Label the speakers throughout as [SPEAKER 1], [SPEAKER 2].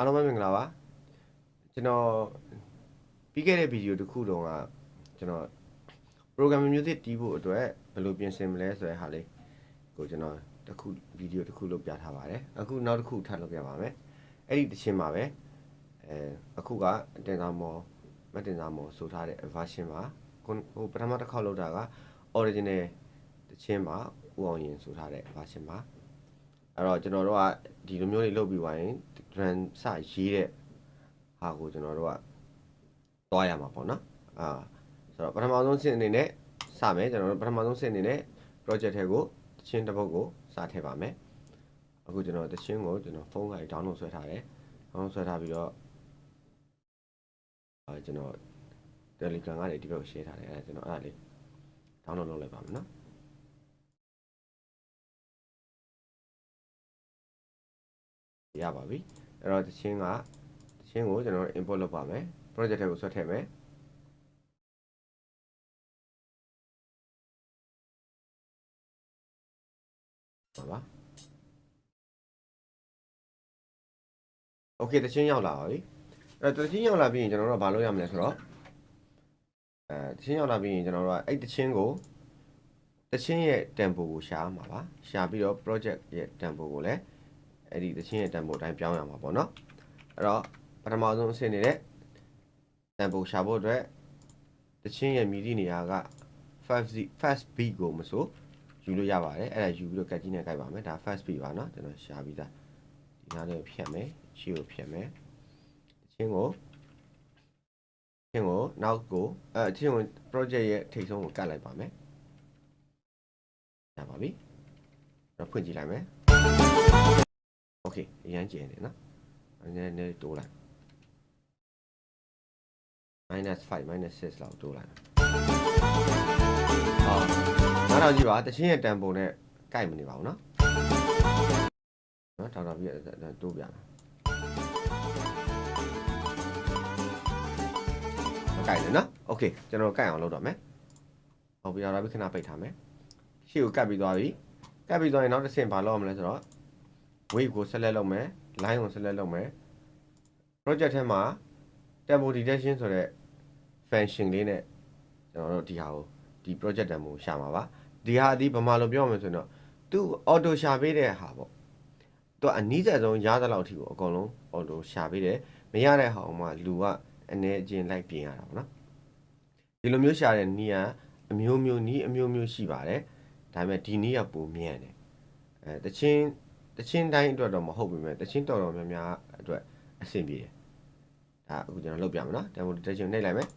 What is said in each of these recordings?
[SPEAKER 1] အားလုံးပဲမင်္ဂလာပါကျွန်တော်ပြီးခဲ့တဲ့ဗီဒီယိုတစ်ခုတုန်းကကျွန်တော် programming music တီးဖို့အတွက်ဘယ်လိုပြင်ဆင်မလဲဆိုတဲ့ဟာလေးကိုကျွန်တော်တစ်ခုဗီဒီယိုတစ်ခုလုပ်ပြထားပါတယ်အခုနောက်တစ်ခုထပ်လုပ်ပြပါမယ်အဲ့ဒီတစ်ချင်းပါပဲအဲအခုကတင်စားမော်မတင်စားမော်ဆိုထားတဲ့ version ပါခုဟိုပထမတစ်ခေါက်လုပ်တာက original တစ်ချင်းပါဥအောင်ရင်ဆိုထားတဲ့ version ပါ အဲ့တော့ကျွန်တော်တို့ကဒီလိုမျိုးလေးလုပ်ပြီးသွားရင် run စရေးတဲ့ဟာကိုကျွန်တော်တို့ကတွားရမှာပေါ့နော်အာဆိုတော့ပထမဆုံးဆင့်အနေနဲ့စမယ်ကျွန်တော်တို့ပထမဆုံးဆင့်အနေနဲ့ project ထဲကိုတချင်းတစ်ပုတ်ကိုစထည့်ပါမယ်အခုကျွန်တော်တချင်းကိုကျွန်တော်ဖုန်းကနေ download ဆွဲထားတယ် download ဆွဲထားပြီးတော့အဲကျွန်တော် Telegram ကနေဒီဘက်ကို share ထားတယ်အဲကျွန်တော်အဲ့ဒါလေး download လုပ်လိုက်ပါမယ်နော် ရပါပြီအဲ့တော့တချင်းကတချင်းကိုကျွန်တော်တို့ import လုပ်ပါမယ် project ထဲကိုဆွဲထည့်မယ်ပါပါ Okay တချင်းရောက်လာပါပြီအဲ့တော့တချင်းရောက်လာပြီးရင်ကျွန်တော်တို့ကဘာလုပ်ရမလဲဆိုတော့အဲတချင်းရောက်လာပြီးရင်ကျွန်တော်တို့ကအဲ့တချင်းကိုတချင်းရဲ့ tempo ကိုရှာမှာပါရှာပြီးတော့ project ရဲ့ tempo ကိုလည်း အဲ့ဒီသချင်းရဲ့တန်ဖိုးအတိုင်းပြောင်းရမှာပေါ့နော်အဲ့တော့ပထမဆုံးအဆင့်နေတဲ့တန်ဖိုးရှာဖို့အတွက်သချင်းရဲ့မြည်သည့်နေရာက fast fast beat ကိုမဆိုယူလို့ရပါတယ်အဲ့ဒါယူပြီးတော့ကတ်ကြီးနဲ့ကြိုက်ပါမယ်ဒါ fast beat ပါနော်ကျွန်တော်ရှာပြီးသားဒီနားလေးကိုဖြတ်မယ်ရှေ့ကိုဖြတ်မယ်သချင်းကိုသချင်းကိုနောက်ကိုအဲသချင်းကို project ရဲ့ထိပ်ဆုံးကိုကတ်လိုက်ပါမယ်ရပါပြီတော့ဖွင့်ကြည့်လိုက်မယ် โอเคအရန်ကျင်တယ်နော်နည်းနည်းတိုးလိုက် minus 5 minus 6လောက်တိုးလိုက်ဟောနောက်တော့ကြည့်ပါတချင်းရဲ့တန်ပုံနဲ့ကိုက်မနေပါဘူးနော်နော်တော်တော်ပြီးတိုးပြမယ်မကိုက်နဲ့နော်โอเคကျွန်တော်ကိုက်အောင်လုပ်တော့မယ်ဟုတ်ပြီတော့ပြီးခဏပိတ်ထားမယ်ရှေ့ကိုကတ်ပြီးသွားပြီကတ်ပြီးသွားရင်နောက်တစ်ဆင့်ဘာလုပ်ရမလဲဆိုတော့ wave ကို select လုပ်မယ် line ကို select လုပ်မယ် project ထဲမှာ tempo detection ဆိုတဲ့ function လေးနဲ့ကျွန်တော်တို့ဒီဟာကိုဒီ project demo ကိုရှာမှာပါဒီဟာဒီဗမာလိုပြောမယ်ဆိုရင်တော့သူ auto ရှာပေးတဲ့ဟာပေါ့သူအနည်းဆက်ဆုံးရသလောက်အထိကိုအကုန်လုံး auto ရှာပေးတယ်မရတဲ့ဟာအောင်မှလူကအနေအချင်းလိုက်ပြင်ရတာပေါ့နော်ဒီလိုမျိုးရှာတဲ့နီးကအမျိုးမျိုးနီးအမျိုးမျိုးရှိပါတယ်ဒါပေမဲ့ဒီနီးကပုံမြန်တယ်အဲတချင်း တချင်းတိုင်းအတွက်တော့မဟုတ်ဘူးမြဲတချင်းတော်တော်များများအတွက်အဆင်ပြေတယ်ဒါအခုကျွန်တော်လုပ်ပြမယ်နော် demo detection နှိပ်လိုက်မယ်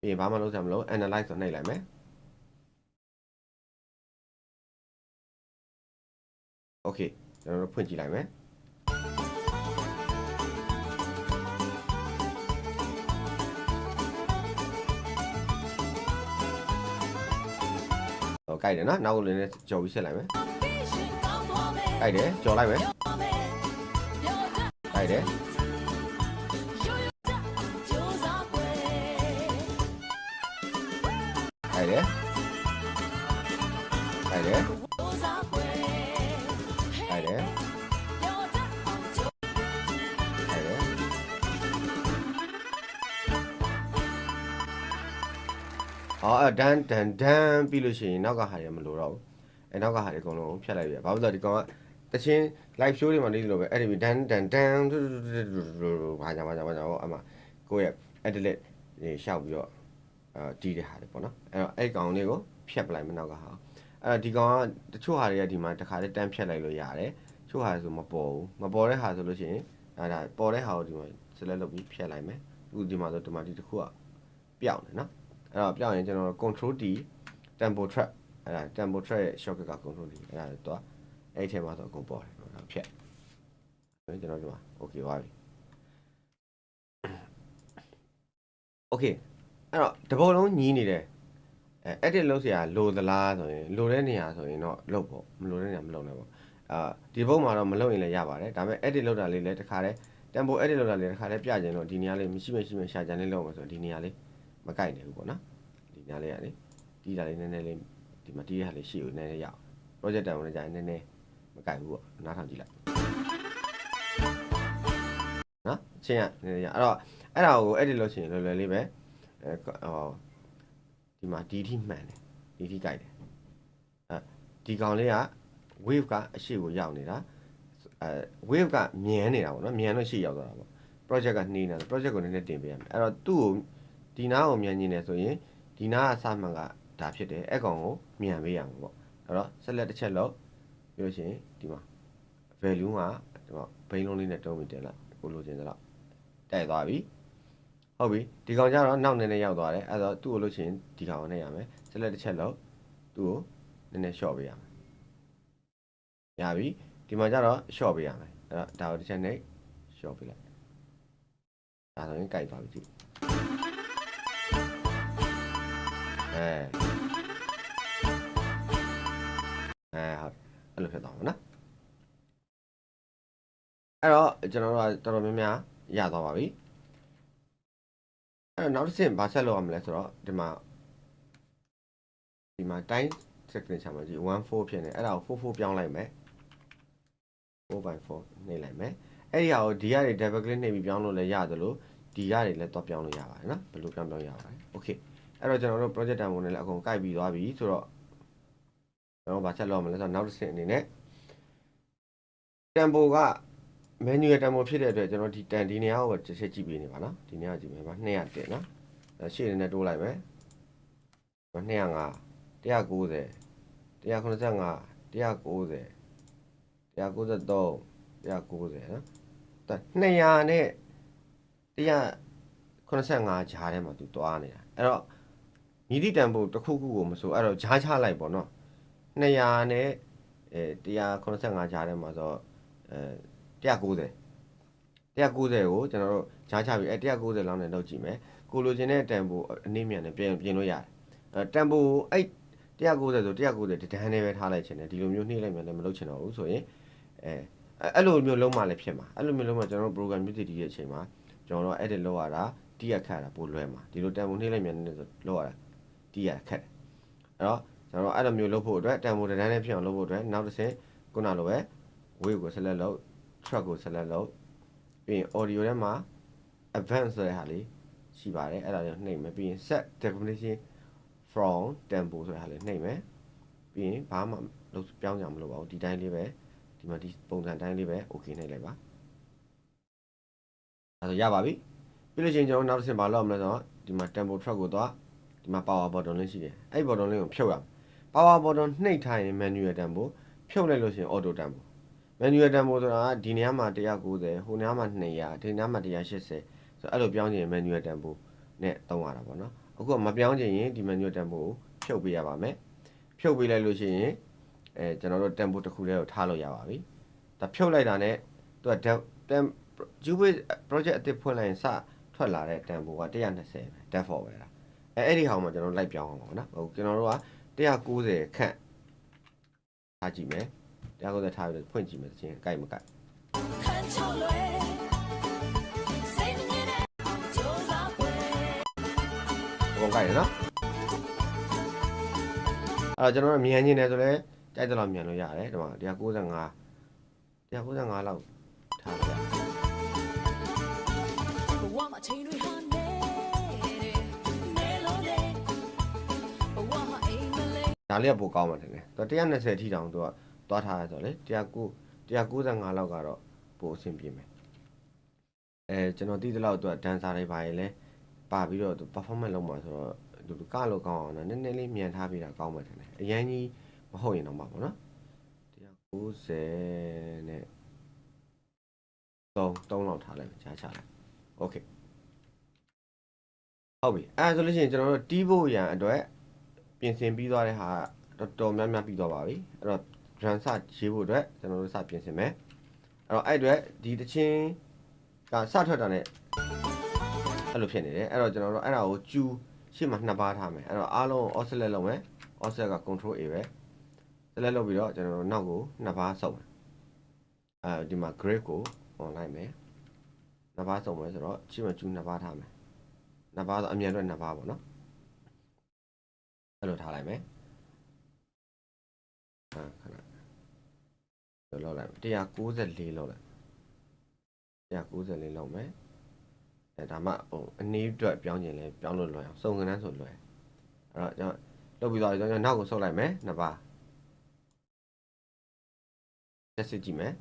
[SPEAKER 1] ပြီးရင်ဘာမှလုပ်စရာမလို analyze ဆိုနှိပ်လိုက်မယ် okay ကျွန်တော်တို့ဖွင့်ကြည့်လိုက်မယ်ဟောကြိုက်တယ်နော်နောက်ကိုလည်းနည်းကြော်ပြီးဆက်လိုက်မယ် ကြိုက်တယ်ကြော်လိုက်မယ်ကြိုက်တယ်ကြိုက်တယ်ကြိုက်တယ်ကြိုက်တယ်ကြိုက်တယ်အော်အဲ့ဒန်ဒန်ဒန်ပြီးလို့ရှိရင်နောက်ကဟာတွေမလိုတော့ဘူးအဲနောက်ကဟာတွေအကုန်လုံးဖြတ်လိုက်ပြီဘာလို့လဲဆိုတော့ဒီကောင်က တချင်း live show တွေမှာနေလို့ပဲအဲ့ဒီဒန်ဒန်ဒန်ဘာညာဘာညာဘာညာဟောအမကိုယ့်ရဲ့ edit တွေရှောက်ပြီးတော့အာတီးတဲ့ဟာတွေပေါ့နော်အဲ့တော့အဲ့ကောင်လေးကိုဖြတ်ပလိုက်မနောက်ကဟာအဲ့တော့ဒီကောင်ကတချို့ဟာတွေကဒီမှာတစ်ခါတည်းတန်းဖြတ်လိုက်လို့ရတယ်ချို့ဟာဆိုမပေါ်ဘူးမပေါ်တဲ့ဟာဆိုလို့ရှိရင်အဲ့ဒါပေါ်တဲ့ဟာကိုဒီမှာ select လုပ်ပြီးဖြတ်လိုက်မယ်အခုဒီမှာဆိုဒီမှာဒီတစ်ခုကပျောက်နေနော်အဲ့တော့ပျောက်ရင်ကျွန်တော် control D tempo track အဲ့ဒါ tempo track ရဲ့ shortcut က control D အဲ့ဒါတော့ အဲ့ထဲမှာဆိုအကုန်ပေါ်တယ်တော့ဖြတ်ကျွန်တော်ဒီမှာ okay ပါပြီ okay အဲ့တော့တဘောလုံးညီးနေတယ်အဲ edit လုပ်เสียလိုသလားဆိုရင်လိုတဲ့နေရာဆိုရင်တော့လုပ်ပေါ့မလိုတဲ့နေရာမလုပ်နဲ့ပေါ့အာဒီဘုတ်မှာတော့မလုပ်ရင်လည်းရပါတယ်ဒါပေမဲ့ edit လုပ်တာလေးလည်းတစ်ခါတည်း tempo edit လုပ်တာလေးတစ်ခါတည်းပြကျင်တော့ဒီနေရာလေးမရှိမရှိမရှာကြလေးလုပ်မှာဆိုဒီနေရာလေးမကိုက်နေဘူးပေါ့နော်ဒီနေရာလေးကလေဒီတာလေးနည်းနည်းလေးဒီမှာဒီရဟာလေးရှိဦးနည်းနည်းရအောင် project တောင်လည်းကြာရင်နည်းနည်း မကိုက်ဘူးပေါ့နားထောင်ကြည့်လိုက်နော်အချင်းကနည်းနည်းရအဲ့တော့အဲ့ဒါကို edit လုပ်ချင်လွယ်လွယ်လေးပဲအဲဟောဒီမှာဒီထိမှန်တယ်ဒီထိကြိုက်တယ်အဲဒီကောင်လေးက wave ကအရှိကိုရောက်နေတာအဲ wave ကမြန်နေတာပေါ့နော်မြန်လို့ရှိရောက်သွားတာပေါ့ project ကနှီးနေတာ project ကိုနည်းနည်းတင်ပေးရမယ်အဲ့တော့သူ့ကိုဒီနားကိုမြန်နေတယ်ဆိုရင်ဒီနားကစမှန်ကဒါဖြစ်တယ်အဲ့ကောင်ကိုမြန်ပေးရမှာပေါ့အဲ့တော့ select တစ်ချက်လောက် ပြီးလို့ရှိရင်ဒီမှာ value ကဒီမှာဘိန်းလုံးလေးနဲ့တုံးပြီးတင်လိုက်ကိုလိုချင်သလောက်တက်သွားပြီဟုတ်ပြီဒီကောင်ကျတော့နောက်နည်းနည်းရောက်သွားတယ်အဲ့တော့သူ့ကိုလို့ရှိရင်ဒီကောင်ကိုနှိပ်ရမယ် select တစ်ချက်လောက်သူ့ကိုနည်းနည်း short ပေးရမယ်ရပြီဒီမှာကျတော့ short ပေးရမယ်အဲ့တော့ဒါကိုတစ်ချက်နှိပ် short ပေးလိုက်ဒါဆိုရင်ကြိုက်သွားပြီကြည့်အဲ လိုဖြစ်သွားမှာနော်အဲ့တော့ကျွန်တော်တို့ကတော်တော်များများရသွားပါပြီအဲ့တော့နောက်တစ်ဆင့်ဘာဆက်လုပ်ရမလဲဆိုတော့ဒီမှာဒီမှာ time signature မှာကြည့်14ဖြစ်နေအဲ့ဒါကို44ပြောင်းလိုက်မယ်4/4နှိပ်လိုက်မယ်အဲ့ဒီဟာကိုဒီကနေ double click နှိပ်ပြီးပြောင်းလို့လည်းရတယ်လို့ဒီကနေလည်းတော့ပြောင်းလို့ရပါတယ်နော်ဘယ်လိုပြောင်းပြောင်းရပါတယ် okay အဲ့တော့ကျွန်တော်တို့ project demo နဲ့လည်းအကုန်ကိုက်ပြီးသွားပြီဆိုတော့ ကျွန်တော်ဘာဆက်လုပ်ရမလဲဆိုတော့နောက်တစ်ဆင့်အနေနဲ့ tempo က manual tempo ဖြစ်တဲ့အတွက်ကျွန်တော်ဒီတန်ဒီနေရာကိုတစ်ချက်ကြည့်ပေးနေပါနော်ဒီနေရာကြည့်မယ်ပါ200တက်နော်အဲရှေ့နေနဲ့တိုးလိုက်မယ်205 190 195 190 193 190နော်200နဲ့185ဂျားထဲမှာသူတွားနေတာအဲ့တော့မြည်သည့်တန်ဖိုးတစ်ခုခုကိုမဆိုအဲ့တော့ဂျားချလိုက်ပေါ့နော် 200နဲ့အဲ185ဂျားထဲမှာဆိုအဲ190 190ကိုကျွန်တော်တို့ဂျားချပြီးအဲ190လောက်နဲ့လောက်ကြည့်မယ်ကိုလိုချင်တဲ့တန်ဖိုးအနည်းမြန်နဲ့ပြင်ပြင်လို့ရတယ်အဲတန်ဖိုးအဲ့190ဆို190တဒန်းနဲ့ပဲထားလိုက်ချင်တယ်ဒီလိုမျိုးနှိမ့်လိုက်မြန်လည်းမလုပ်ချင်တော့ဘူးဆိုရင်အဲအဲ့လိုမျိုးလုံးမှလည်းဖြစ်မှာအဲ့လိုမျိုးလုံးမှကျွန်တော်တို့ program မြစ်တည်တဲ့အချိန်မှာကျွန်တော်တို့ edit လုပ်ရတာတီးရခတ်ရတာပိုလွယ်မှာဒီလိုတန်ဖိုးနှိမ့်လိုက်မြန်နဲ့ဆိုလုပ်ရတာတီးရခတ်တယ်အဲ့တော့ ကျွန်တော်အဲ့လိုမျိုးလုပ်ဖို့အတွက်တန်ဖိုးတဒန်းနဲ့ဖြစ်အောင်လုပ်ဖို့အတွက်နောက်တစ်ဆင့်ခုနလိုပဲ wave ကို select လုပ် track ကို select လုပ်ပြီးရင် audio ထဲမှာ advanced ဆိုတဲ့ဟာလေးရှိပါတယ်အဲ့ဒါလေးနှိပ်မယ်ပြီးရင် set definition from tempo ဆိုတဲ့ဟာလေးနှိပ်မယ်ပြီးရင်ဘာမှလုပ်ပြောင်းကြမလို့ပါဘူးဒီတိုင်းလေးပဲဒီမှာဒီပုံစံတိုင်းလေးပဲ okay နှိပ်လိုက်ပါအဲ့ဒါရပါပြီပြီးလို့ရှိရင်ကျွန်တော်နောက်တစ်ဆင့်ဘာလုပ်မလဲဆိုတော့ဒီမှာ tempo track ကိုသွားဒီမှာ power button လေးရှိတယ်အဲ့ဒီ button လေးကိုဖြုတ်ရမယ် power button နှိပ်ထားရင် manual tempo ဖြုတ်လိုက်လို့ရှိရင် auto tempo manual tempo ဆိုတာကဒီနေရာမှာ190ဟိုနေရာမှာ200ဒီနေရာမှာ180ဆိုတော့အဲ့လိုပြောင်းချင်ရင် manual tempo နဲ့သုံးရတာပေါ့နော်အခုကမပြောင်းချင်ရင်ဒီ manual tempo ကိုဖြုတ်ပေးရပါမယ်ဖြုတ်ပေးလိုက်လို့ရှိရင်အဲကျွန်တော်တို့ tempo တစ်ခုတည်းကိုထားလို့ရပါပြီဒါဖြုတ်လိုက်တာနဲ့သူက tem Jupyter project အသစ်ဖွင့်လိုက်ရင်စထွက်လာတဲ့ tempo က120ပဲ default ပဲလားအဲအဲ့ဒီဟာမှာကျွန်တော်လိုက်ပြောင်းအောင်ပါနော်ဟုတ်ကျွန်တော်တို့က 190ခန့်ထားကြည့်မယ်190ထားပြီးဖွင့်ကြည့်မယ်ချင်းကြိုက်မကြိုက်ဘုံကြိုက်ရနော်အဲ့တော့ကျွန်တော်တို့မြန်ညင်းနေဆိုလဲကြိုက်တယ်လို့မြန်လို့ရတယ်ဒီမှာ195 195လောက်ထားလိုက် ဒါလေးကပိုကောင်းမှတယ်လေသူ120ထိတောင်သူကသွားထားရဆိုတော့လေ190 195လောက်ကတော့ပိုအဆင်ပြေမယ်အဲကျွန်တော်သိသလောက်သူကဒန်ဆာတွေပါရင်လဲပါပြီးတော့သူ performance လုပ်မှာဆိုတော့သူကလို့ကောင်းအောင်နော်နည်းနည်းလေးမြန်ထားပြီးတာကောင်းမှတယ်လေအရင်ကြီးမဟုတ်ရင်တော့မှာပေါ့နော်190နဲ့3 3လောက်ထားလိုက်ကြားချလိုက် okay ဟုတ်ပြီအဲဆိုလို့ရှိရင်ကျွန်တော်တို့တီးဖို့ရန်အတွက် ပြင်ဆင်ပြီးသွားတဲ့ဟာတော်တော်များများပြီးသွားပါပြီအဲ့တော့ run စရေးဖို့အတွက်ကျွန်တော်တို့စပြင်ဆင်မယ်အဲ့တော့အဲ့အတွက်ဒီတချင်းကစထွက်တာ ਨੇ အဲ့လိုဖြစ်နေတယ်အဲ့တော့ကျွန်တော်တို့အဲ့ဒါကိုကျူရှေ့မှာနှစ်ပါးထားမယ်အဲ့တော့အားလုံး offset လုပ်မယ် offset က control A ပဲ select လုပ်ပြီးတော့ကျွန်တော်တို့နောက်ကိုနှစ်ပါးဆုပ်မယ်အဲဒီမှာ grid ကို on လိုက်မယ်နှစ်ပါးဆုပ်မယ်ဆိုတော့ရှေ့မှာကျူနှစ်ပါးထားမယ်နှစ်ပါးဆိုအမြန်အတွက်နှစ်ပါးပေါ့နော် အဲ့လိုထားလိုက်မယ်ဟာခဏလောက်လောက်လိုက်194လောက်လိုက်194လောက်မယ်အဲဒါမှဟိုအနည်းအတွက်ပြောင်းကျင်လဲပြောင်းလို့လွယ်အောင်စုံကနန်းဆိုလွယ်အဲ့တော့ကျွန်တော်လုပ်ပြီးသွားပြီကျွန်တော်နောက်ကိုဆုပ်လိုက်မယ်နှစ်ပါးတက်စစ်ကြည့်မယ်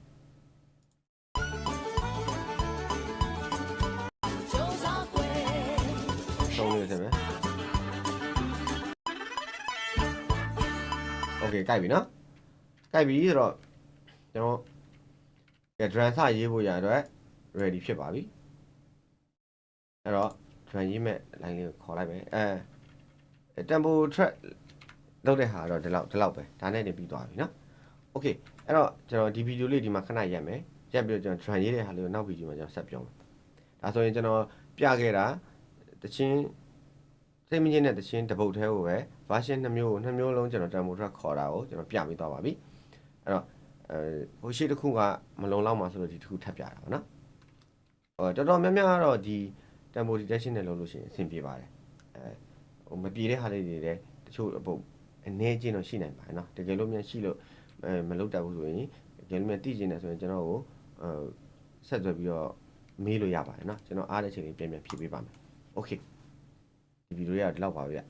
[SPEAKER 1] ဆုံးလို့တယ်ပဲ โอเคကြိုက်ပြီနော်ကြိုက်ပြီဆိုတော့ကျွန်တော်က drum စရေးဖို့ရအတွက် ready ဖြစ်ပါပြီအဲ့တော့ drum ရေးမဲ့ line လေးကိုခေါ်လိုက်မယ်အဲ tempo track လုပ်တဲ့ဟာတော့ဒီလောက်ဒီလောက်ပဲဒါနဲ့နေပြီးသွားပြီနော်โอเคအဲ့တော့ကျွန်တော်ဒီဗီဒီယိုလေးဒီမှာခဏရက်မယ်ရက်ပြီးတော့ကျွန်တော် drum ရေးတဲ့ဟာလေးကိုနောက်ဗီဒီယိုမှာကျွန်တော်ဆက်ပြောမယ်ဒါဆိုရင်ကျွန်တော်ပြခဲ့တာတချင်း စိတ်မငြိမ်တဲ့သချင်းတပုတ်သေးကိုပဲ version 2မျိုးကို2မျိုးလုံးကျွန်တော် demo track ခေါ်တာကိုကျွန်တော်ပြပေးသွားပါပြီအဲ့တော့အဲဟိုရှိတစ်ခုကမလုံလောက်မှဆိုတော့ဒီတစ်ခုထပ်ပြတာပေါ့နော်ဟိုတော်တော်များများကတော့ဒီ demo detection နဲ့လုပ်လို့ရှိရင်အဆင်ပြေပါတယ်အဲဟိုမပြေတဲ့ဟာလေးတွေလည်းတချို့အပုတ်အနည်းချင်းတော့ရှိနိုင်ပါတယ်နော်တကယ်လို့များရှိလို့အဲမလုပ်တတ်ဘူးဆိုရင်တကယ်လို့များသိကျင်တယ်ဆိုရင်ကျွန်တော်ကိုအဲဆက်သွယ်ပြီးတော့မေးလို့ရပါတယ်နော်ကျွန်တော်အားတဲ့အချိန်လေးပြန်ပြန်ဖြည့်ပေးပါမယ် okay ဒီဗီဒီယိုရဒီလောက်ပါပဲဗျ